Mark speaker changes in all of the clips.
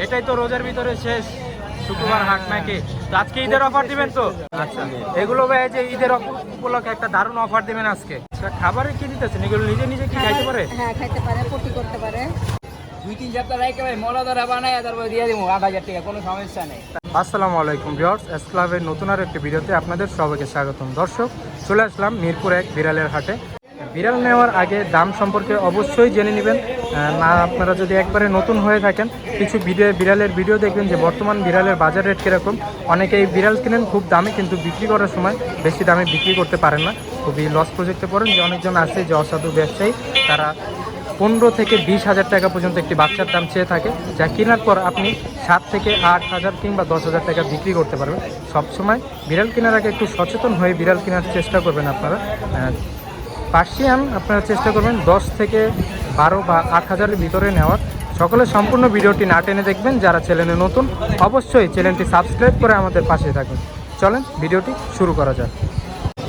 Speaker 1: এটাই তো রোজার ভিতরে শেষ শুক্রবার হাট নাকি? তো আজকে ঈদের অফার দিবেন তো? আচ্ছা। এগুলো ভাই যে ঈদের উপলক্ষে একটা দারুণ অফার দিবেন আজকে। আচ্ছা খাবারে কি দিতেছেন? এগুলো নিজে নিজে কি খাইতে পারে?
Speaker 2: হ্যাঁ খাইতে পারে পটি করতে পারে।
Speaker 3: দুই তিন সপ্তাহ রাখে ভাই মলা ধরা বানায় তারপর দিয়ে দিব আট হাজার টাকা কোনো সমস্যা নেই।
Speaker 1: আসসালামু আলাইকুম ভিউয়ার্স এস ক্লাবের নতুন আর একটি ভিডিওতে আপনাদের সবাইকে স্বাগতম। দর্শক চলে আসলাম মিরপুর এক বিড়ালের হাটে। বিড়াল নেওয়ার আগে দাম সম্পর্কে অবশ্যই জেনে নেবেন। না, আপনারা যদি একবারে নতুন হয়ে থাকেন, কিছু ভিডিও, বিড়ালের ভিডিও দেখবেন যে বর্তমান বিড়ালের বাজার রেট কীরকম। অনেকেই বিড়াল কিনেন খুব দামে, কিন্তু বিক্রি করার সময় বেশি দামে বিক্রি করতে পারেন না। খুবই লস প্রজেক্টে পড়েন যে অনেকজন আছে যে অসাধু ব্যবসায়ী, তারা পনেরো থেকে বিশ হাজার টাকা পর্যন্ত একটি বাচ্চার দাম চেয়ে থাকে, যা কেনার পর আপনি সাত থেকে আট হাজার কিংবা দশ হাজার টাকা বিক্রি করতে পারবেন। সবসময় বিড়াল কেনার আগে একটু সচেতন হয়ে বিড়াল কেনার চেষ্টা করবেন আপনারা। পার্সিয়ান আপনারা চেষ্টা করবেন দশ থেকে বারো বা আট হাজারের ভিতরে নেওয়ার। সকলে সম্পূর্ণ ভিডিওটি না টেনে দেখবেন। যারা চ্যানেলে নতুন অবশ্যই চ্যানেলটি সাবস্ক্রাইব করে আমাদের পাশে থাকুন। চলেন ভিডিওটি শুরু করা যাক।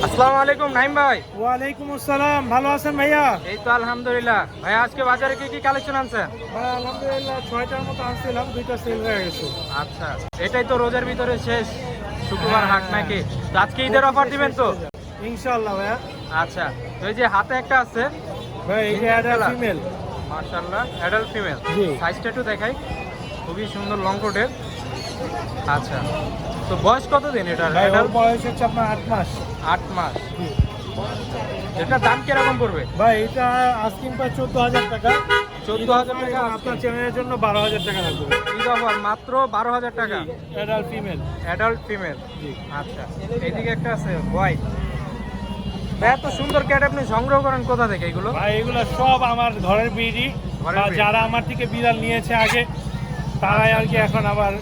Speaker 1: আসসালামু আলাইকুম নাইম ভাই।
Speaker 4: ওয়ালাইকুম আসসালাম। ভালো আছেন ভাইয়া?
Speaker 1: এই তো আলহামদুলিল্লাহ। ভাই আজকে বাজারে কি কি কালেকশন আনছেন
Speaker 4: ভাই আলহামদুলিল্লাহ ছয়টার মতো আনছিলাম দুইটা সেল হয়ে গেছে।
Speaker 1: আচ্ছা এটাই তো রোজার ভিতরে শেষ। শুক্রবার হাট নাকি? তো আজকে ঈদের অফার দিবেন তো?
Speaker 4: ইনশাআল্লাহ ভাইয়া।
Speaker 1: আচ্ছা তো এই যে হাতে একটা আছে
Speaker 4: ভাই যে অ্যাডাল্ট। ফিমেল
Speaker 1: মার্শাল্লাহ অ্যাডাল্ট ফিমেল। সাইজটা একটু দেখাই। খুবই সুন্দর লং কোটের আচ্ছা। তো বয়স কত দিন এটা
Speaker 4: বয়স হচ্ছে আপনার আট মাস।
Speaker 1: আট মাস। এটা দাম কীরকম পড়বে?
Speaker 4: ভাই এটা আস্কিং পায় চোদ্দ হাজার টাকা।
Speaker 1: চোদ্দ হাজার টাকা
Speaker 4: আপনার চ্যানেলের জন্য বারো হাজার টাকা লাগবে।
Speaker 1: ঈদ অফার মাত্র বারো হাজার টাকা।
Speaker 4: অ্যাডাল্ট ফিমেল
Speaker 1: অ্যাডাল্ট ফিমেল আচ্ছা। এইদিকে একটা আছে হোয়াইট এত সুন্দর ক্যাট আপনি সংগ্রহ করেন কোথা থেকে এগুলো?
Speaker 4: ভাই এগুলো সব আমার ঘরের বিড়ি। যারা আমার থেকে বিড়াল নিয়েছে আগে তারাই আর কি এখন আবার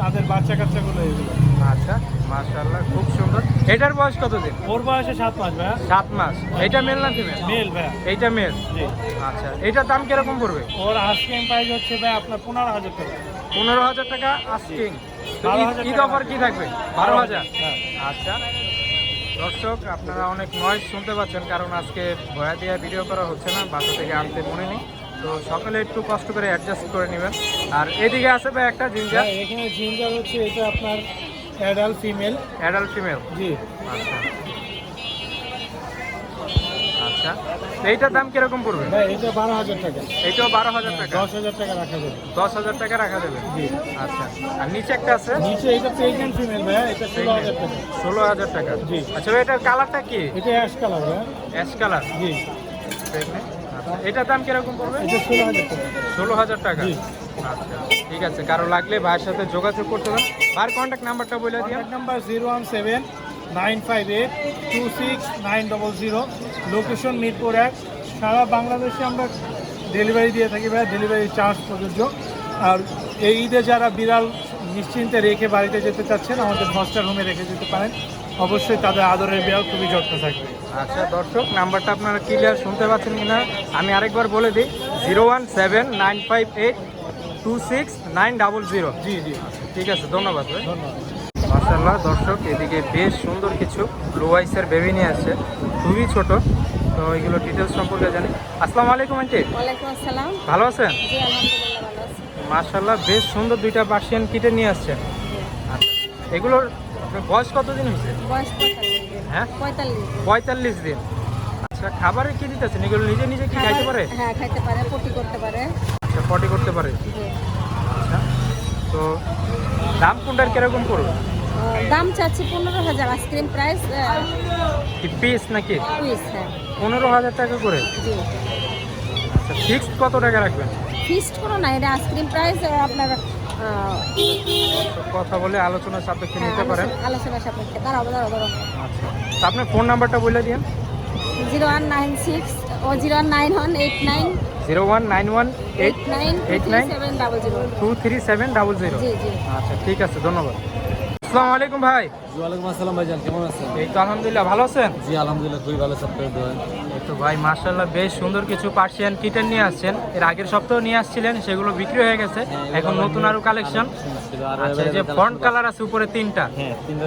Speaker 4: তাদের বাচ্চা কাচ্চাগুলো এগুলো।
Speaker 1: আচ্ছা মাশাআল্লাহ খুব সুন্দর। এটার বয়স কত দিন?
Speaker 4: ওর বয়সে সাত মাস ভাইয়া।
Speaker 1: সাত মাস। এটা মেল না ফিমেল
Speaker 4: মেল ভাইয়া।
Speaker 1: এইটা মেল
Speaker 4: জি।
Speaker 1: আচ্ছা এটার দাম কীরকম পড়বে?
Speaker 4: ওর আস্কিং প্রাইস হচ্ছে ভাই আপনার পনেরো হাজার টাকা।
Speaker 1: পনেরো হাজার টাকা আস্কিং
Speaker 4: 12,000
Speaker 1: ঈদ। অফার কি থাকবে? বারো হাজার।
Speaker 4: হ্যাঁ।
Speaker 1: আচ্ছা। দর্শক আপনারা অনেক নয়েজ শুনতে পাচ্ছেন কারণ আজকে ভয়া দিয়ে ভিডিও করা হচ্ছে না বাসা থেকে আনতে মনে নেই। তো সকালে একটু কষ্ট করে অ্যাডজাস্ট করে নেবেন। আর এদিকে আছে ভাই একটা জিঞ্জার
Speaker 4: হ্যাঁ, এখানে জিঞ্জার হচ্ছে এটা আপনার অ্যাডাল্ট ফিমেল
Speaker 1: অ্যাডাল্ট ফিমেল
Speaker 4: জি।
Speaker 1: আচ্ছা। আচ্ছা এইটার দাম কীরকম পড়বে?
Speaker 4: এটা বারো হাজার টাকা।
Speaker 1: এইটাও বারো হাজার টাকা?
Speaker 4: দশ হাজার টাকা রাখা যাবে।
Speaker 1: দশ হাজার টাকা রাখা যাবে? আচ্ছা আর নিচে একটা আছে?
Speaker 4: নিচে এটা প্রেগনেন্ট ফিমেল ভাইয়া এটা ষোলো হাজার টাকা।
Speaker 1: ষোলো হাজার টাকা।
Speaker 4: জি।
Speaker 1: আচ্ছা এটার কালারটা কি?
Speaker 4: এটা অ্যাশ কালার ভাইয়া।
Speaker 1: অ্যাশ কালার
Speaker 4: জি।
Speaker 1: আচ্ছা এটার দাম কীরকম পড়বে?
Speaker 4: এটা ষোলো হাজার টাকা।
Speaker 1: ষোলো হাজার টাকা। আচ্ছা ঠিক আছে। কারও লাগলে ভাইয়ের সাথে যোগাযোগ করতে পারেন। ভাইয়ের কন্ট্যাক্ট নাম্বারটা বলে
Speaker 4: contact number zero one seven nine five eight two six nine double zero. Location Mirpur এক। সারা বাংলাদেশে আমরা ডেলিভারি দিয়ে থাকি ভাই ডেলিভারি চার্জ প্রযোজ্য। আর এই ঈদে যারা বিড়াল নিশ্চিন্তে রেখে বাড়িতে যেতে চাচ্ছেন আমাদের ফস্টার হোমে রেখে যেতে পারেন। অবশ্যই তাদের আদরের বিড়াল খুবই যত্ন থাকবে।
Speaker 1: আচ্ছা দর্শক নাম্বারটা আপনারা ক্লিয়ার শুনতে পাচ্ছেন কিনা? আমি আরেকবার বলে দিই zero one seven nine five eight two six nine double zero
Speaker 4: জি জি।
Speaker 1: ঠিক আছে ধন্যবাদ ভাই।
Speaker 4: ধন্যবাদ।
Speaker 1: মার্শাল্লাহ দর্শক এদিকে বেশ সুন্দর কিছু ব্লু আইসের বেবি নিয়ে আসছে। খুবই ছোট। তো এগুলো ডিটেলস সম্পর্কে জানি। আসসালামু আলাইকুম আন্টি। ভালো আছেন? মার্শাল্লাহ বেশ সুন্দর দুইটা পার্সিয়ান কিটে নিয়ে আসছেন। আচ্ছা এগুলোর বয়স কতদিন হয়েছে? হ্যাঁ?
Speaker 2: পঁয়তাল্লিশ দিন।
Speaker 1: আচ্ছা খাবারে কি দিতেছেন? এগুলো নিজে নিজে কি খাইতে পারে?
Speaker 2: হ্যাঁ খাইতে পারে পটি করতে পারে।
Speaker 1: আচ্ছা পটি করতে পারে। আচ্ছা তো দাম কোনটার কীরকম
Speaker 2: আহ, দাম চাচ্ছি পনেরো হাজার আইসক্রিম প্রাইস
Speaker 1: পিস নাকি?
Speaker 2: কুইজ হ্যাঁ।
Speaker 1: পনেরো হাজার টাকা করে? আচ্ছা ফিক্সড কত টাকা রাখবেন?
Speaker 2: ফিস্ট করো না এটা আইসক্রিম প্রাইস আপনার
Speaker 1: কথা বলে আলোচনার সাপেক্ষে
Speaker 2: হ্যাঁ,
Speaker 1: নিতে পারেন।
Speaker 2: আলোচনা- সাপেক্ষে দাঁড়াবো দাঁড়াবো
Speaker 1: আচ্ছা তো আপনার ফোন নাম্বারটা বলে দিন।
Speaker 2: জিরো ওয়ান নাইন সিক্স ও zero one nine one eight nine.
Speaker 1: Zero one nine one eight
Speaker 2: nine eight
Speaker 1: nine?
Speaker 2: Seven double zero.
Speaker 1: Two three seven double zero.
Speaker 2: জি জি।
Speaker 1: আচ্ছা ঠিক আছে ধন্যবাদ। আসসালামু আলাইকুম ভাই।
Speaker 3: ওয়ালাইকুম আসসালাম ভাইজান কেমন আছেন?
Speaker 1: এই তো আলহামদুলিল্লাহ ভালো আছেন?
Speaker 3: জি আলহামদুলিল্লাহ খুবই ভালো সপ্তাহে দেন
Speaker 1: তো ভাই মার্শাল্লাহ বেশ সুন্দর কিছু পার্সিয়ান কিটেন নিয়ে আসছেন। এর আগের সপ্তাহ নিয়ে আসছিলেন সেগুলো বিক্রি হয়ে গেছে। এখন নতুন আরও কালেকশন আচ্ছা যে ফ্রন্ট কালার আছে উপরে তিনটা।
Speaker 3: হ্যাঁ তিনটা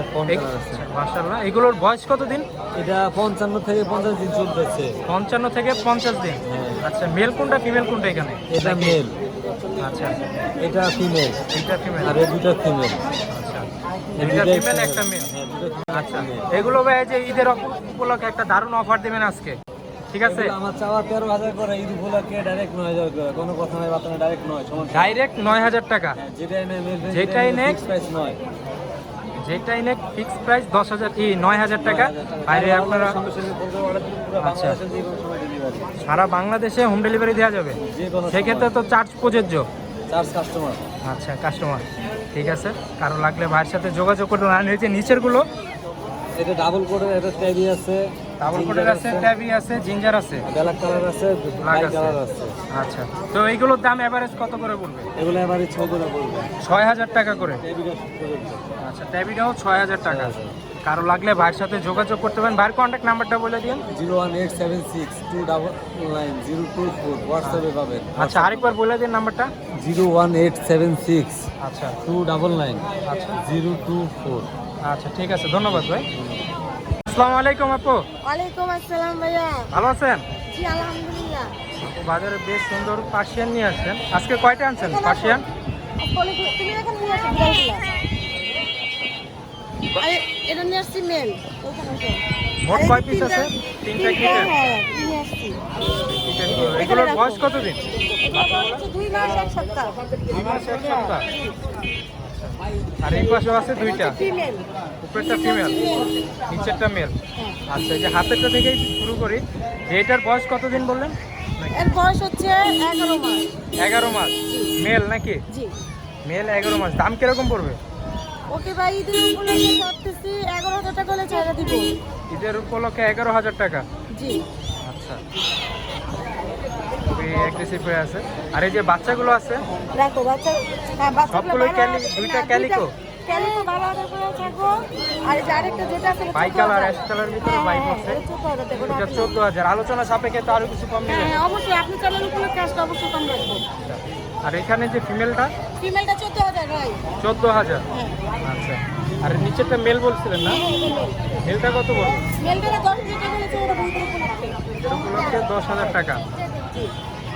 Speaker 3: আছে।
Speaker 1: মার্শাল্লাহ এগুলোর বয়স কত দিন
Speaker 3: এটা পঞ্চান্ন থেকে পঞ্চাশ দিন চলতেছে।
Speaker 1: পঞ্চান্ন থেকে পঞ্চাশ দিন।
Speaker 3: হ্যাঁ।
Speaker 1: আচ্ছা মেল কোনটা ফিমেল কোনটা এখানে?
Speaker 3: এটা মেল
Speaker 1: আচ্ছা
Speaker 5: এটা ফিমেল
Speaker 1: এটা ফিমেল
Speaker 5: আর এই দুটো ফিমেল
Speaker 1: ফিমেল একটা মেল আচ্ছা। এগুলো ভাই যে ঈদের উপলক্ষে একটা দারুণ অফার দেবেন আজকে। ঠিক আছে?
Speaker 5: আমার চাওয়া তেরো হাজার করে ঈদ উপলক্ষে ডাইরেক্ট নয় হাজার করে। কোনো কথা নাই বার্তা ডাইরেক্ট নয়
Speaker 1: ডাইরেক্ট নয় হাজার টাকা।
Speaker 5: যেটাই নেই
Speaker 1: যেটাই নেই,
Speaker 5: প্রাইস নয়।
Speaker 1: যেটাই নেক ফিক্স প্রাইস দশ হাজার এই নয় হাজার টাকা। বাইরে আপনারা আচ্ছা। সারা বাংলাদেশে হোম ডেলিভারি দেওয়া যাবে। সেক্ষেত্রে তো চার্জ প্রযোজ্য।
Speaker 5: চার্জ কাস্টমার
Speaker 1: আচ্ছা কাস্টমার ঠিক আছে? কারও লাগলে ভাইয়ের সাথে যোগাযোগ করুন। আর এই যে নিচেরগুলো
Speaker 5: এটা ডাবল কোডের এটা ট্যাবি আছে।
Speaker 1: ডাবল কোটের আছে ট্যাবি আছে জিঞ্জার আছে।
Speaker 5: ব্ল্যাক কালার আছে
Speaker 1: ব্ল্যাক
Speaker 5: কালার আছে।
Speaker 1: আচ্ছা। তো এইগুলোর দাম এভারেজ কত করে বলবে
Speaker 5: এগুলো এভারেজ ছ করে পড়বে।
Speaker 1: ছয় হাজার টাকা করে।
Speaker 5: ট্যাবিটা
Speaker 1: আচ্ছা ট্যাবিটাও ছয় হাজার টাকা। কারও লাগলে ভাইয়ের সাথে যোগাযোগ করতে পারেন। ভাইয়ের কন্ট্যাক্ট নাম্বারটা বলে দিন।
Speaker 5: Zero one eight seven six two double nine zero two four হোয়াটসঅ্যাপে পাবেন।
Speaker 1: আচ্ছা আরেকবার বলে দিন নাম্বারটা।
Speaker 5: Zero one eight seven six
Speaker 1: আচ্ছা।
Speaker 5: টু ডাবল নাইন
Speaker 1: আচ্ছা।
Speaker 5: Zero two four.
Speaker 1: আচ্ছা ঠিক আছে ধন্যবাদ ভাই। আসসালামু আলাইকুম আপু।
Speaker 2: ওয়ালাইকুম আসসালাম ভাইয়া।
Speaker 1: ভালো আছেন?
Speaker 2: জি আলহামদুলিল্লাহ।
Speaker 1: বাজারে বেশ সুন্দর পার্সিয়ান নিয়ে আসছেন। আজকে কয়টা আনছেন পার্সিয়ান?
Speaker 2: তুমি এখন নিয়ে আসো এটা নিয়ে আসছি আছে।
Speaker 1: মোট কয় পিস আছে? তিনটা
Speaker 2: হ্যাঁ, নিয়ে আসছি।
Speaker 1: এগুলোর বয়স কতদিন
Speaker 2: দুই মাস এক সপ্তাহ।
Speaker 1: দুই মাস এক সপ্তাহ। আর এই পাশে আছে দুইটা। উপরেরটা ফিমেল নিচেরটা মেল আচ্ছা এই যে হাতেরটা থেকেই শুরু করি। এটার বয়স কতদিন বললেন?
Speaker 2: এর বয়স হচ্ছে এগারো মাস।
Speaker 1: এগারো মাস। মেল নাকি? মেল এগারো মাস। দাম কীরকম পড়বে?
Speaker 2: ওকে ভাই ঈদের উপলক্ষে করতেছি এগারো হাজার টাকা হলে ছাড়া দিব।
Speaker 1: ঈদের উপলক্ষে এগারো হাজার টাকা?
Speaker 2: জি।
Speaker 1: আচ্ছা। খুবই অ্যাগ্রেসিভ হয়ে আছে। আর এই যে বাচ্চাগুলো আছে?
Speaker 2: রাখো বাচ্চা হ্যাঁ বাচ্চাগুলো
Speaker 1: ক্যালি-
Speaker 2: হাজার-
Speaker 1: দুইটা ক্যালিকো?
Speaker 2: ক্যালিকো বারো হাজার করে আর যে আরেকটা যেটা আছে
Speaker 1: বাই কালার অ্যাশ কালার ভিতরে বাই
Speaker 2: হাজার
Speaker 1: এটা
Speaker 2: রাখলাম।
Speaker 1: চোদ্দ হাজার। আলোচনা সাপেক্ষে তো আরও কিছু কম
Speaker 2: হ্যাঁ
Speaker 1: নেবে।
Speaker 2: হ্যাঁ অবশ্যই। আপনি চ্যানেল উপলক্ষে আসলে অবশ্যই কম রাখব।
Speaker 1: আর এখানে যে ফিমেলটা
Speaker 2: ফিমেলটা চোদ্দ হাজার ভাই
Speaker 1: চোদ্দ হাজার।
Speaker 2: হ্যাঁ।
Speaker 1: আচ্ছা। আর নিচেরটা মেল বলছিলেন না? মেলটা কত বলব
Speaker 2: মেলটা দশ হাজার টাকা হলে ওটা উপলক্ষে
Speaker 1: এর উপলক্ষে দশ হাজার টাকা।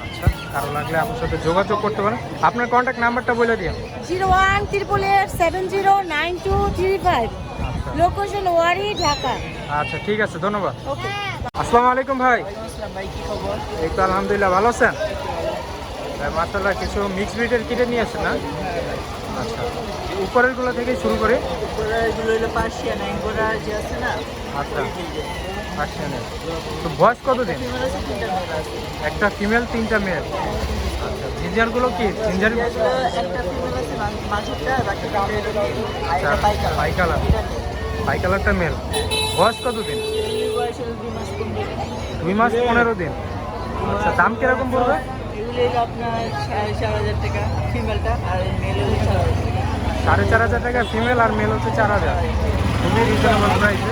Speaker 1: আচ্ছা কারও লাগলে আপনার সাথে যোগাযোগ করতে পারেন। আপনার কন্ট্যাক্ট নাম্বারটা বলে দিন।
Speaker 2: Zero one triple eight seven zero nine two three five
Speaker 1: আচ্ছা।
Speaker 2: লোকেশন ওয়ারি ঢাকা
Speaker 1: আচ্ছা ঠিক আছে ধন্যবাদ।
Speaker 2: ওকে
Speaker 1: আসসালামু আলাইকুম ভাই।
Speaker 3: ভাই কি খবর?
Speaker 1: এই তো আলহামদুলিল্লাহ ভালো আছেন? মাসাল্লাহ কিছু মিক্স ব্রিডের কিনে নিয়ে আসে না? আচ্ছা। উপরেরগুলো থেকে শুরু করে?
Speaker 3: এগুলো হলো পার্সিয়ান অ্যাঙ্গোরা যে আছে না
Speaker 1: আচ্ছা। পার্সিয়ানের তো বয়স কত দিন একটা ফিমেল তিনটা মেল আচ্ছা জিঞ্জারগুলো কি? জিঞ্জার
Speaker 3: একটা ফিমেল আছে মাঝেরটা বাকিটা হলো আর এটা বাই কালার
Speaker 1: বাই কালার
Speaker 3: এটা
Speaker 1: বাই কালারটা মেল বয়স কত দিন।
Speaker 3: দুই মাস পনেরো
Speaker 1: দিন। আচ্ছা দাম কীরকম পড়বে?
Speaker 3: আপনার সাড়ে চার হাজার টাকা ফিমেলটা আর মেল হলো চার হাজার
Speaker 1: সাড়ে চার হাজার টাকা ফিমেল আর মেল হচ্ছে চার হাজার। খুবই রিজনেবল প্রাইসে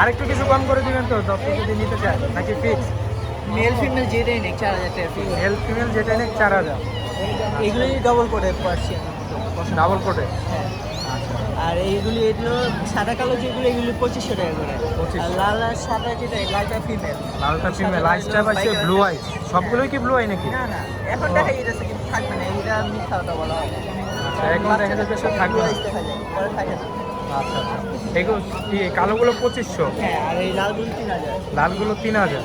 Speaker 1: আরেকটু কিছু কম করে দিবেন তো দর্শক যদি নিতে চায় নাকি ফিক্স
Speaker 3: মেল ফিমেল যেটাই নেই চার হাজার টাকা ফিক্স
Speaker 1: মেল ফিমেল যেটাই নেই চার হাজার।
Speaker 3: এগুলোই ডবল করে পার্সিয়ান
Speaker 1: ডাবল কোটে
Speaker 3: হ্যাঁ। আর এইগুলি এগুলো সাদা কালো যেগুলো এগুলো পঁচিশশো টাকা করে।
Speaker 1: 2500
Speaker 3: আর লাল আর সাদা যেটা লালটা ফিমেল
Speaker 1: লালটা ফিমেল আইসটা পাইছে ব্লু আই সবগুলোই কি ব্লু আই নাকি?
Speaker 3: না না এখন দেখা যেতেছে কিন্তু থাকবে না এটা মিথ্যা কথা বলা হয়।
Speaker 1: আচ্ছা এখন দেখা যাচ্ছে সব থাকবে
Speaker 3: পরে থাকে না।
Speaker 1: আচ্ছা আচ্ছা। এগুলো কালোগুলো পঁচিশশো?
Speaker 3: হ্যাঁ আর এই লালগুলো তিন হাজার।
Speaker 1: লালগুলো তিন হাজার।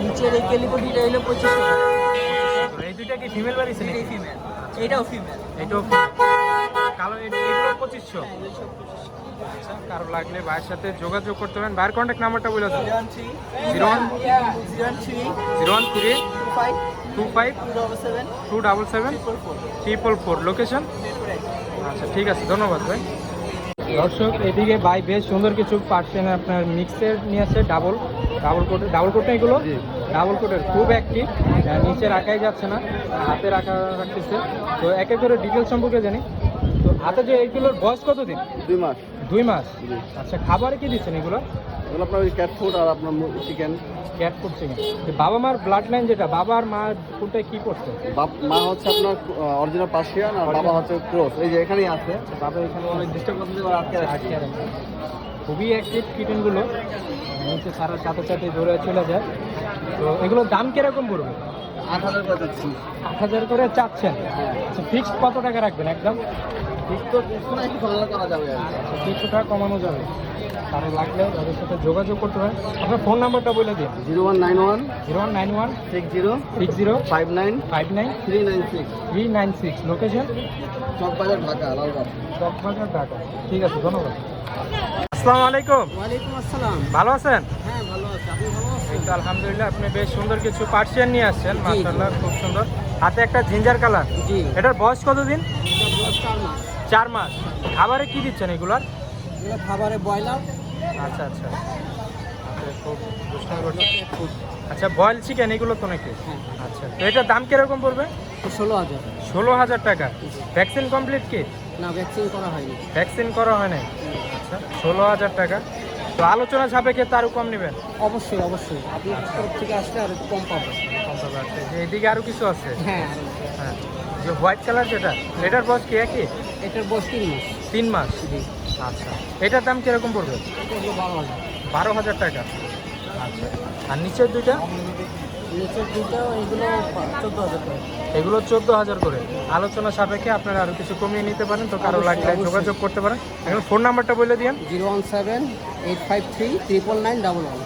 Speaker 3: নিচের এই কেলিপটিটা হলো পঁচিশশো
Speaker 1: এই দুইটা কি ফিমেল বাড়িছে নাকি?
Speaker 3: ফিমেল এটাও ফিমেল
Speaker 1: এটাও female। কালো পঁচিশশো। আচ্ছা কারও লাগলে ভাইয়ের সাথে যোগাযোগ করতে পারেন। ভাইয়ের কন্ট্যাক্ট নাম্বারটা বলে দেন
Speaker 3: zero
Speaker 1: one
Speaker 3: zero three
Speaker 1: zero one three
Speaker 3: two five
Speaker 1: two five
Speaker 3: seven
Speaker 1: two double seven triple four. Location আচ্ছা ঠিক আছে ধন্যবাদ ভাই। দর্শক এদিকে ভাই বেশ সুন্দর কিছু পার্সেন আপনার মিক্সের নিয়ে আসছে ডাবল ডাবল কোটের ডাবল কোট না এগুলো? ডাবল কোটের খুব অ্যাক্টিভ নিচে রাখাই যাচ্ছে না হাতে রাখা রাখতেছে। তো একে করে ডিটেলস সম্পর্কে জানি। তো হাতে যে এইগুলোর বয়স কত দিন
Speaker 6: দুই মাস।
Speaker 1: দুই মাস? আচ্ছা খাবারে কি দিচ্ছেন এগুলো?
Speaker 6: এগুলো আপনার ক্যাট ফুড আর আপনার চিকেন
Speaker 1: ক্যাট ফুড চিকেন বাবা মার ব্লাড লাইন যেটা বাবা আর মা কোনটায় কি করছে?
Speaker 6: মা হচ্ছে আপনার অরিজিনাল পার্সিয়ান আর বাবা হচ্ছে ক্রোস এই যে এখানেই আছে
Speaker 1: বাবা এখানে
Speaker 6: অনেক ডিস্টার্ব করতে পারে আটকে
Speaker 1: আটকে খুবই অ্যাক্টিভ কিটেনগুলো নিচে সারার সাথে সাথে দৌড়ে চলে যায়। তো এগুলোর দাম কীরকম পড়বে?
Speaker 6: আট হাজার করে
Speaker 1: আট হাজার করে চাচ্ছেন। আচ্ছা ফিক্সড কত টাকা রাখবেন একদম?
Speaker 6: ঠিক তো দেখুন একটু ভালো করা যাবে আর কি।
Speaker 1: কিছু টাকা কমানো যাবে। কারও লাগলে তাদের সাথে যোগাযোগ করতে হয় আপনার ফোন নাম্বারটা বলে দিন।
Speaker 6: Zero one nine one
Speaker 1: zero one nine one
Speaker 6: six zero
Speaker 1: six zero
Speaker 6: five nine
Speaker 1: five nine
Speaker 6: three nine six
Speaker 1: three nine six. Location?
Speaker 6: Chawkbazar Dhaka Lalbagh.
Speaker 1: Chawkbazar Dhaka. ঠিক আছে ধন্যবাদ। আসসালামু আলাইকুম।
Speaker 3: ওয়ালাইকুম আসসালাম।
Speaker 1: ভালো আছেন?
Speaker 3: হ্যাঁ ভালো আছি। আপনি ভালো আছেন?
Speaker 1: আলহামদুলিল্লাহ আপনি বেশ সুন্দর কিছু পার্সিয়ান নিয়ে আসছেন মাশাআল্লাহ খুব সুন্দর। হাতে একটা জিঞ্জার কালার।
Speaker 3: জি।
Speaker 1: এটার বয়স কতদিন?
Speaker 3: চার মাস।
Speaker 1: খাবারে কি দিচ্ছেন এগুলার?
Speaker 3: এগুলো খাবারে ব্রয়লার।
Speaker 1: আচ্ছা আচ্ছা। আচ্ছা। আচ্ছা বয়েল চিকেন এগুলো তো নাকি?
Speaker 3: হ্যাঁ।
Speaker 1: আচ্ছা তো এটার দাম কীরকম পড়বে?
Speaker 3: ষোলো হাজার।
Speaker 1: ষোলো হাজার টাকা। ভ্যাকসিন কমপ্লিট কি?
Speaker 3: না ভ্যাকসিন করা হয়নি।
Speaker 1: ভ্যাকসিন করা হয় নাই। ষোলো হাজার টাকা। তো আলোচনা সাপেক্ষে তারও কম নেবেন?
Speaker 3: অবশ্যই অবশ্যই। আপনার তরফ থেকে আসলে আর কম পাবো
Speaker 1: কম পাবে আচ্ছা। আরও কিছু আছে?
Speaker 3: হ্যাঁ
Speaker 1: হ্যাঁ। যে হোয়াইট কালার যেটা এটার বয়স কি একই?
Speaker 3: এটার বয়স তিন মাস।
Speaker 1: তিন মাস? আচ্ছা। এটার দাম কীরকম পড়বে?
Speaker 3: বারো হাজার।
Speaker 1: বারো হাজার টাকা। আচ্ছা। আর নিচের দুইটা?
Speaker 3: নিচের দুটো এগুলো চোদ্দ হাজার টাকা
Speaker 1: এগুলো চোদ্দ হাজার করে। আলোচনা সাপেক্ষে আপনারা আরও কিছু কমিয়ে নিতে পারেন তো কারও লাগলে। যোগাযোগ করতে পারেন। এখন ফোন নাম্বারটা বলে দিন
Speaker 3: zero one seven eight five three triple nine double one.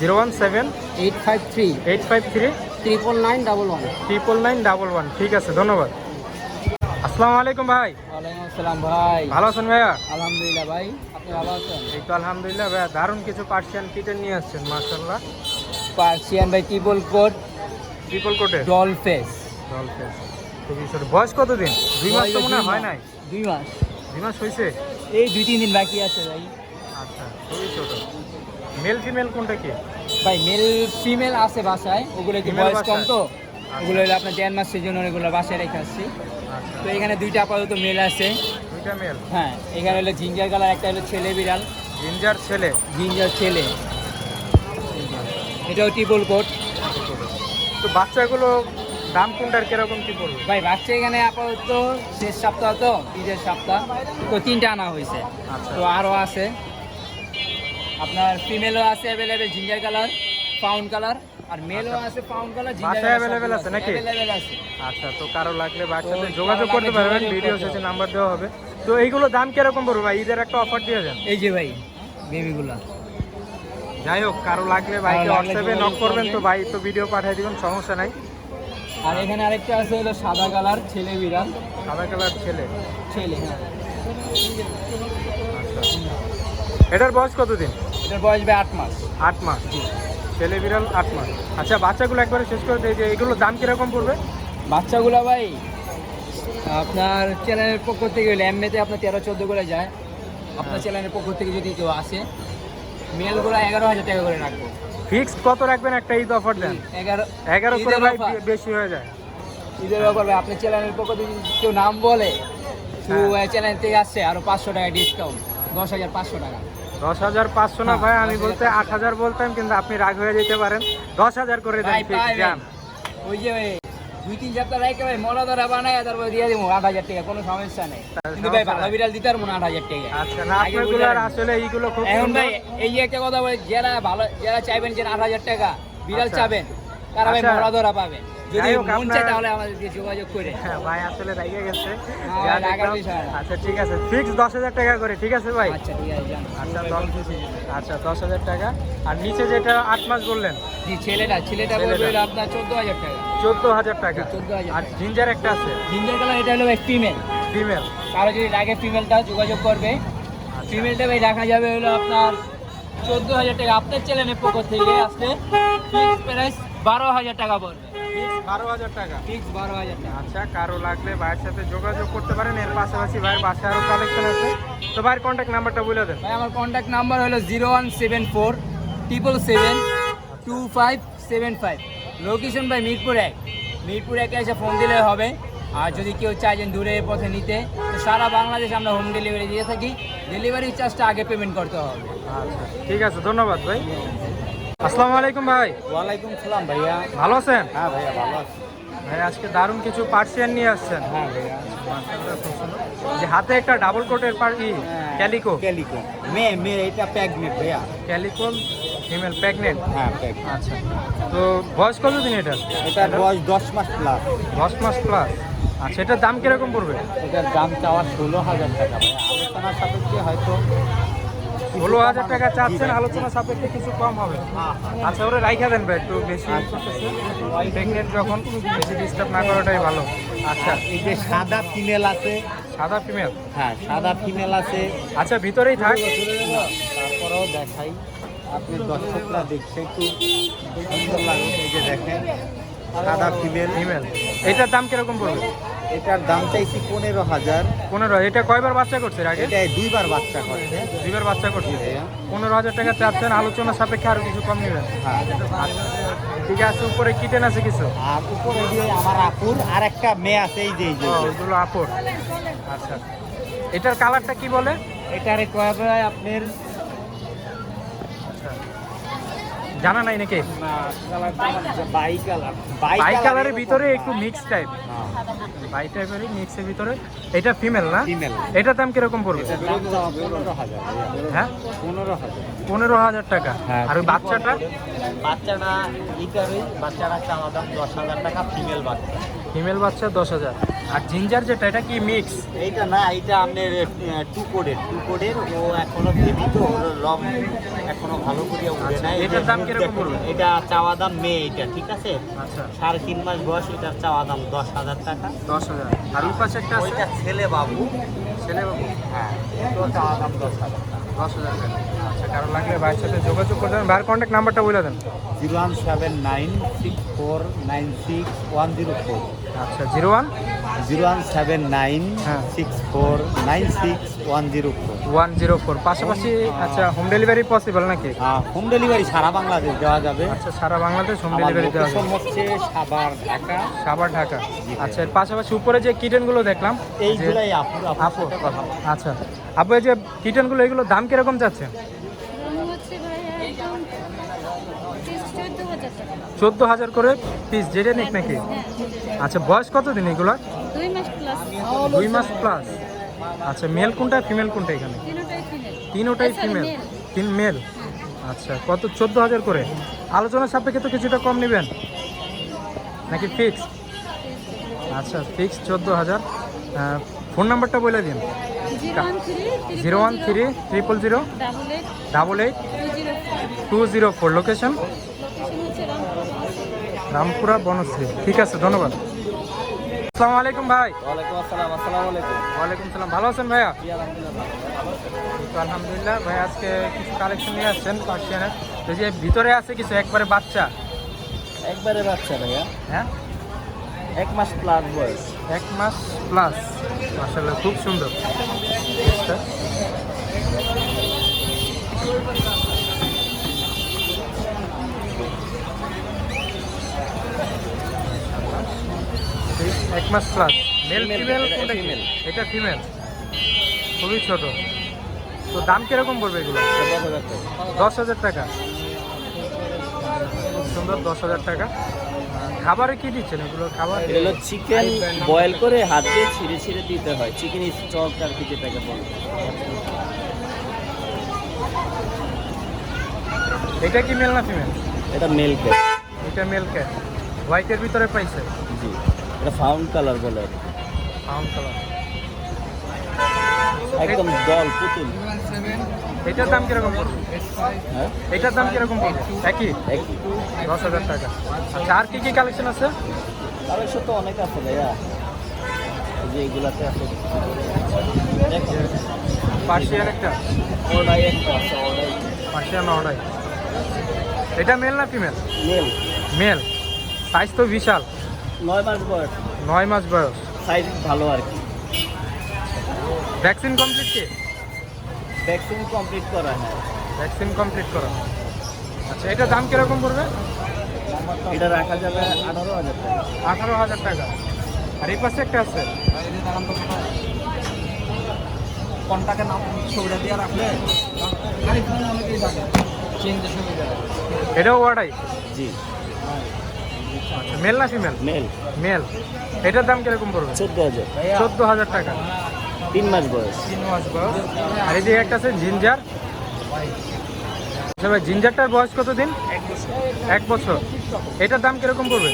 Speaker 1: Zero one seven
Speaker 3: eight five three
Speaker 1: eight five three
Speaker 3: triple nine double one.
Speaker 1: Triple nine double one. ঠিক আছে ধন্যবাদ। আসসালামু আলাইকুম ভাই।
Speaker 3: ওয়ালাইকুম আসসালাম ভাই।
Speaker 1: ভালো আছেন ভাইয়া?
Speaker 3: আলহামদুলিল্লাহ ভাই আপনি ভালো আছেন?
Speaker 1: এই তো আলহামদুলিল্লাহ ভাইয়া দারুণ কিছু পার্সিয়ান কিটেন নিয়ে আসছেন মার্শাল্লাহ
Speaker 3: পার্সিয়ান ভাই টিবল কোট
Speaker 1: ট্রিপল কোটে
Speaker 3: ডল ফেস
Speaker 1: খুবই ছোট বয়স কতদিন? দুই মাস তো মনে হয় নাই?
Speaker 3: দুই মাস।
Speaker 1: দুই মাস হয়েছে
Speaker 3: এই দুই তিন দিন বাকি আছে ভাই।
Speaker 1: আচ্ছা খুবই ছোট। মেল ফিমেল কোনটা কি?
Speaker 3: ভাই মেল ফিমেল আছে বাসায় ওগুলো
Speaker 1: কি
Speaker 3: বয়স কম তো। ওগুলো হলো আপনার দেড় মাস সেজন্য ওগুলো বাসায় রেখে আসছি।
Speaker 1: আচ্ছা।
Speaker 3: তো এখানে দুইটা আপাতত মেল আছে।
Speaker 1: দুইটা মেল
Speaker 3: হ্যাঁ এখানে হলো জিঞ্জার কালার একটা হলো ছেলে বিড়াল।
Speaker 1: জিঞ্জার ছেলে।
Speaker 3: জিঞ্জার ছেলে। এটাও টিবল কোট
Speaker 1: তো বাচ্চাগুলো দাম কোনটার কীরকম কি পড়বে?
Speaker 3: ভাই বাচ্চা এখানে আপাতত শেষ সপ্তাহ তো ঈদের সপ্তাহ। তো তিনটা আনা হয়েছে।
Speaker 1: আচ্ছা।
Speaker 3: তো আরও আছে। আপনার ফিমেলও আছে available ginger colour pound colour আর মেলও আছে পাউন্ড কালার
Speaker 1: বাসায় available আছে নাকি?
Speaker 3: অ্যাভেলেবেল আছে।
Speaker 1: আচ্ছা তো কারও লাগলে বাচ্চাদের যোগাযোগ করতে পারবেন ভিডিও শেষে নাম্বার দেওয়া হবে। তো এইগুলো দাম কীরকম পড়বে ভাই? ঈদের একটা অফার দিয়ে দেন।
Speaker 3: এই যে ভাই বেবিগুলা
Speaker 1: যাই হোক কারও লাগলে ভাইকে হোয়াটসঅ্যাপে নক করবেন তো ভাই তো ভিডিও পাঠিয়ে দিবেন সমস্যা নাই।
Speaker 3: আর এখানে আরেকটা আছে হলো সাদা কালার ছেলে বিড়াল।
Speaker 1: সাদা কালার ছেলে?
Speaker 3: ছেলে হ্যাঁ।
Speaker 1: আচ্ছা। এটার বয়স কতদিন?
Speaker 3: এটার বয়স ভাই আট মাস।
Speaker 1: আট মাস। ছেলে বিড়াল আট মাস। আচ্ছা বাচ্চাগুলো একবারে শেষ করে দিয়ে যে এগুলোর দাম কীরকম পড়বে?
Speaker 3: বাচ্চাগুলো ভাই আপনার চ্যানেলের পক্ষ থেকে এমনিতে আপনার তেরো চোদ্দ করে যায়। আপনার চ্যানেলের পক্ষ থেকে যদি কেউ আসে মেলগুলো এগারো হাজার টাকা করে রাখব।
Speaker 1: ফিক্সড কত রাখবেন একটা ঈদ অফার দেন?
Speaker 3: এগারো
Speaker 1: এগারো করে ভাই বেশি হয়ে যায়।
Speaker 3: ঈদের ব্যাপার ভাই আপনার চ্যানেলের পক্ষ থেকে কেউ নাম বলে
Speaker 1: হ্যাঁ।
Speaker 3: চ্যানেল থেকে আসছে আরও পাঁচশো টাকা ডিসকাউন্ট দশ হাজার পাঁচশো টাকা।
Speaker 1: দশ হাজার পাঁচশো না
Speaker 3: হ্যাঁ,
Speaker 1: ভাই আমি বলতে আট হাজার বলতাম কিন্তু আপনি রাগ হয়ে যেতে পারেন। দশ হাজার করে দেন
Speaker 3: ওই যে দুই তিন সপ্তাহ রাখে ভাই মরা ধরা বানায় তারপর দিয়ে দিব আট হাজার টাকা কোনো সমস্যা নেই। কিন্তু ভাই ভালো বিড়াল দিতে পারব না আট হাজার টাকা।
Speaker 1: আচ্ছা। আসলে এইগুলো খুব
Speaker 3: এখন ভাই এই একটা কথা বলে যারা ভালো যারা চাইবেন যে আট হাজার টাকা বিড়াল
Speaker 1: আচ্ছা।
Speaker 3: চাবেন তারা ভাই
Speaker 1: আচ্ছা।
Speaker 3: মরা ধরা পাবে যদি মন চায় তাহলে আমাদের দিয়ে যোগাযোগ করে।
Speaker 1: হ্যাঁ ভাই আসলে রেগে গেছে।
Speaker 3: ভাই,
Speaker 1: যা
Speaker 3: রাগার
Speaker 1: দেখলাম-
Speaker 3: বিষয় না।
Speaker 1: আচ্ছা ঠিক আছে। ফিক্স দশ হাজার টাকা করে ঠিক আছে ভাই?
Speaker 3: আচ্ছা ঠিক আছে
Speaker 1: আচ্ছা দশ আচ্ছা দশ হাজার টাকা। আর নিচে যেটা আট মাস বললেন?
Speaker 3: জি ছেলেটা ছেলেটা
Speaker 1: ছেলেটা।
Speaker 3: বলবে আপনার চোদ্দ হাজার টাকা।
Speaker 1: চোদ্দ হাজার টাকা।
Speaker 3: 14,000
Speaker 1: আর জিঞ্জার একটা আছে।
Speaker 3: জিঞ্জার কালার এটা হলো ফিমেল
Speaker 1: ফিমেল
Speaker 3: কারও যদি লাগে ফিমেলটা যোগাযোগ করবে। ফিমেলটা ভাই রাখা যাবে হলো আপনার চোদ্দ হাজার টাকা। আপনার চ্যানেলের পক্ষ থেকে আসলে ফিক্স প্রাইস বারো হাজার টাকা পড়বে।
Speaker 1: ফিক্স বারো হাজার টাকা।
Speaker 3: ফিক্স বারো হাজার টাকা।
Speaker 1: আচ্ছা কারও লাগলে ভাইয়ের সাথে যোগাযোগ করতে পারেন। এর পাশাপাশি ভাইয়ের বাসায় আরও কালেকশন আছে। তো ভাইয়ের কন্ট্যাক্ট নাম্বারটা বলে দেন।
Speaker 3: ভাই আমার কন্ট্যাক্ট নাম্বার হলো zero one seven four triple seven two five seven five location ভাই মিরপুর এক। মিরপুর একে এসে ফোন দিলে হবে। আর যদি কেউ চাইছেন দূরে পথে নিতে তো সারা বাংলাদেশে আমরা হোম ডেলিভারি দিয়ে থাকি। ডেলিভারি চার্জটা আগে পেমেন্ট করতে হবে।
Speaker 1: আচ্ছা ঠিক আছে ধন্যবাদ ভাই। আসসালামু আলাইকুম ভাই।
Speaker 5: ওয়ালাইকুম সালাম ভাইয়া।
Speaker 1: ভালো আছেন?
Speaker 5: হ্যাঁ ভাইয়া ভালো আছি।
Speaker 1: ভাই আজকে দারুণ কিছু পার্সিয়ান নিয়ে আসছেন।
Speaker 5: হ্যাঁ ভাইয়া।
Speaker 1: মাশাআল্লাহ, খুব সুন্দর। যে হাতে একটা ডাবল কোটের পার ক্যালিকো
Speaker 5: ক্যালিকো মেয়ে মেয়ে এটা প্যাগনেট ভাইয়া।
Speaker 1: ক্যালিকো ফিমেল প্রেগনেন্ট
Speaker 6: হ্যাঁ
Speaker 1: আচ্ছা। তো বয়স কত দিন এটা
Speaker 6: এটার বয়স দশ মাস প্লাস
Speaker 1: দশ মাস প্লাস আচ্ছা এটার দাম কীরকম পড়বে?
Speaker 6: এটার দাম চাওয়া ষোলো হাজার টাকা। ভাই আলোচনার সাপেক্ষে হয়তো
Speaker 1: ষোলো হাজার টাকা চাচ্ছেন আলোচনা সাপেক্ষে কিছু কম হবে। আচ্ছা ওরা রাইখা দেন ভাই একটু বেশি প্রেগনেন্ট যখন বেশি ডিস্টার্ব না করাটাই ভালো। আচ্ছা।
Speaker 6: এই যে সাদা ফিমেল আছে।
Speaker 1: সাদা ফিমেল
Speaker 6: হ্যাঁ সাদা ফিমেল আছে।
Speaker 1: আচ্ছা ভিতরেই থাক।
Speaker 6: তারপরেও দেখাই। আপনি দর্শকরা দেখছে একটু সুন্দর এই যে দেখেন সাদা ফিমেল
Speaker 1: ফিমেল এটার দাম কীরকম পড়বে?
Speaker 6: এটার দাম চাইছি পনেরো হাজার।
Speaker 1: পনেরো এটা কয়বার বাচ্চা করছে আগে?
Speaker 6: এটা দুইবার বাচ্চা করছে।
Speaker 1: দুইবার বাচ্চা করছে। পনেরো হাজার টাকা চাচ্ছেন আলোচনা সাপেক্ষে আরও কিছু কম নেবেন।
Speaker 6: হ্যাঁ।
Speaker 1: ঠিক আছে উপরে কিটেন আছে কিছু?
Speaker 6: আর উপরে দিয়ে আমার আপুর আর একটা মেয়ে আছে এই যে এই যে
Speaker 1: আপর। আচ্ছা। এটার কালারটা কি বলে?
Speaker 6: এটার কয় আপনার
Speaker 1: জানা নাই নাকি?
Speaker 6: বাই কালার
Speaker 1: কালারের ভিতরে একটু মিক্স টাইপ বাই টাইপেরই মিক্সের ভিতরে। এটা ফিমেল না?
Speaker 6: এটা
Speaker 1: এটার দাম কীরকম পড়বে?
Speaker 6: পনেরো
Speaker 1: হ্যাঁ?
Speaker 6: পনেরো হাজার।
Speaker 1: পনেরো হাজার টাকা।
Speaker 6: হ্যাঁ।
Speaker 1: আর ওই বাচ্চাটা?
Speaker 5: বাচ্চাটা বাচ্চাটা চাওয়া দাম দশ হাজার টাকা ফিমেল বাচ্চা।
Speaker 1: ফিমেল বাচ্চা দশ হাজার। আর জিঞ্জার যেটা এটা কি মিক্স
Speaker 5: এইটা না এইটা আপনার টু কোডের টু কোডের ও এখনও বেবি তো ওর লং এখনও ভালো করে উঠে
Speaker 1: আচ্ছা,
Speaker 5: নাই।
Speaker 1: এটার দাম কীরকম পড়বে?
Speaker 5: এটা চাওয়া দাম মেয়ে এটা ঠিক আছে?
Speaker 1: আচ্ছা।
Speaker 5: সাড়ে তিন মাস বয়স এটার চাওয়া দাম দশ হাজার টাকা।
Speaker 1: দশ হাজার। আর ওই পাশে একটা
Speaker 5: ওইটা ছেলে বাবু।
Speaker 1: ছেলে বাবু?
Speaker 5: হ্যাঁ চাওয়া দাম দশ হাজার।
Speaker 1: দশ হাজার টাকা আচ্ছা কারও লাগলে ভাইয়ের সাথে যোগাযোগ করে দেবেন ভাইয়ের কন্ট্যাক্ট নাম্বারটা বলে দেন।
Speaker 6: Zero one seven nine six four nine six one zero four.
Speaker 1: আচ্ছা zero one
Speaker 6: zero one seven nine
Speaker 1: হ্যাঁ।
Speaker 6: Six four nine six one zero four.
Speaker 1: One zero four. পাশাপাশি আচ্ছা হোম ডেলিভারি পসিবল নাকি?
Speaker 6: Home delivery সারা বাংলাদেশ দেওয়া যাবে।
Speaker 1: আচ্ছা সারা Bangladesh home delivery দেওয়া যাবে।
Speaker 6: হচ্ছে সাভার ঢাকা।
Speaker 1: সাবার ঢাকা। আচ্ছা এর পাশাপাশি উপরে যে কিটেনগুলো দেখলাম
Speaker 6: এইগুলাই আপুর।
Speaker 1: আচ্ছা। আপু এই যে কিটেনগুলো এগুলো দাম কীরকম যাচ্ছে?
Speaker 2: চোদ্দ হাজার
Speaker 1: করে পিস যেটা নিক নাকি?
Speaker 2: হ্যাঁ
Speaker 1: আচ্ছা বয়স কত দিন এগুলো
Speaker 2: দুই মাস প্লাস
Speaker 1: আচ্ছা মেল কোনটা ফিমেল কোনটা এখানে?
Speaker 2: তিনটাই ফিমেল
Speaker 1: তিনোটাই ফিমেল তিন মেল আচ্ছা কত চোদ্দ হাজার করে। আলোচনা সাপেক্ষে তো কিছুটা কম নেবেন। নাকি ফিক্স আচ্ছা ফিক্স চোদ্দ হাজার। ফোন নাম্বারটা বলে দিন।
Speaker 2: Zero one three
Speaker 1: triple zero
Speaker 2: double eight two zero
Speaker 1: four location
Speaker 2: Rampura
Speaker 1: Banasree. ঠিক আছে ধন্যবাদ। আসসালামু আলাইকুম ভাই।
Speaker 5: ওয়ালাইকুম আসসালাম আসসালামু আলাইকুম।
Speaker 1: ওয়ালাইকুম সালাম ভালো আছেন ভাইয়া?
Speaker 5: আলহামদুলিল্লাহ
Speaker 1: আলহামদুলিল্লাহ ভাই আজকে কিছু কালেকশন নিয়ে আসছেন পার্সিয়ানের তো যে ভিতরে আছে কিছু একবারে বাচ্চা?
Speaker 5: একবারে বাচ্চা ভাইয়া।
Speaker 1: হ্যাঁ?
Speaker 5: এক মাস প্লাস বয়স।
Speaker 1: এক মাস প্লাস আসলে খুব সুন্দর জিনিসটা। এই এক মাস প্লাস মেল ফিমেল কোনটা ফিমেল এটা ফিমেল খুবই ছোট। তো দাম কীরকম পড়বে এগুলো? দশ হাজার টাকা। সুন্দর দশ হাজার টাকা। খাবারে কি দিচ্ছেন এগুলো? খাবার?
Speaker 7: এটা হলো চিকেন বয়েল করে হাত দিয়ে ছিঁড়ে ছিঁড়ে দিতে হয়। চিকেন স্টক আর কি যেটাকে বলে।
Speaker 1: এটা কি মেল না ফিমেল
Speaker 7: এটা মেল
Speaker 1: এটা মেল ক্যাট হোয়াইটের ভিতরে পাইছে।
Speaker 7: জি। এটা ফাউন্ড কালার বলে।
Speaker 1: Found colour.
Speaker 7: একদম দল পুতুল।
Speaker 1: এটার দাম কীরকম পড়বে?
Speaker 7: হ্যাঁ?
Speaker 1: এটার দাম কীরকম পড়বে? একই?
Speaker 7: একই।
Speaker 1: দশ হাজার টাকা। আচ্ছা আর কি কি কালেকশন আছে?
Speaker 7: কালেকশন তো অনেক আছে ভাইয়া। যে এগুলাতে আছে।
Speaker 1: পার্সিয়ান একটা?
Speaker 7: ওটাই একটা আছে
Speaker 1: পার্সিয়ান অর্ডাই এটা মেল না ফিমেল
Speaker 7: মেল
Speaker 1: মেল সাইজ তো বিশাল।
Speaker 7: নয় মাস বয়স।
Speaker 1: নয় মাস বয়স।
Speaker 7: সাইজ ভালো আর কি।
Speaker 1: ভ্যাকসিন কমপ্লিট কি?
Speaker 7: ভ্যাকসিন কমপ্লিট করা হ্যাঁ।
Speaker 1: ভ্যাকসিন কমপ্লিট করা। আচ্ছা এটা দাম কীরকম পড়বে?
Speaker 7: এটা রাখা যাবে আঠারো হাজার টাকা।
Speaker 1: আঠারো হাজার টাকা। আর এই পাশে একটা আছে।
Speaker 3: কন্টাক্টের নাম ছবিটা দিয়ে রাখলে চিনতে সুবিধা।
Speaker 1: এটাও অর্ডাই
Speaker 7: জি।
Speaker 1: আচ্ছা মেল না ফিমেল
Speaker 7: মেল
Speaker 1: মেল এটার দাম কীরকম পড়বে?
Speaker 7: চোদ্দ হাজার।
Speaker 1: চোদ্দ হাজার টাকা।
Speaker 7: তিন মাস বয়স।
Speaker 1: তিন মাস বয়স। আর এই যে একটা আছে জিঞ্জার আচ্ছা ভাই জিঞ্জারটার বয়স কত দিন এক বছর। এটার দাম কীরকম পড়বে?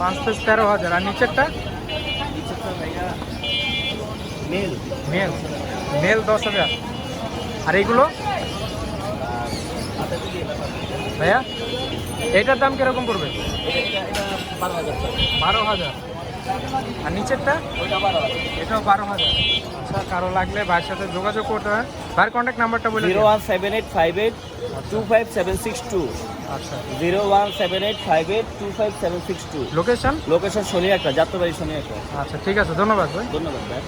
Speaker 1: পাঁচ পিস তেরো হাজার। আর নিচেরটা?
Speaker 7: মেল
Speaker 1: মেল মেল দশ হাজার। আর এইগুলো ভাইয়া? এইটার দাম কীরকম পড়বে?
Speaker 7: বারো হাজার।
Speaker 1: আর নিচেরটা? এটাও বারো হাজার। আচ্ছা কারও লাগলে ভাইয়ের সাথে যোগাযোগ করতে হয়। ভাইয়ের কন্ট্যাক্ট নাম্বারটা বলে
Speaker 7: zero one seven eight five eight two five seven six two.
Speaker 1: আচ্ছা।
Speaker 7: Zero one seven eight five eight two five seven six two.
Speaker 1: Location
Speaker 7: location শনি একটা যাত্রাবাড়ি শনি একটা
Speaker 1: আচ্ছা ঠিক আছে ধন্যবাদ ভাই।
Speaker 7: ধন্যবাদ ভাই।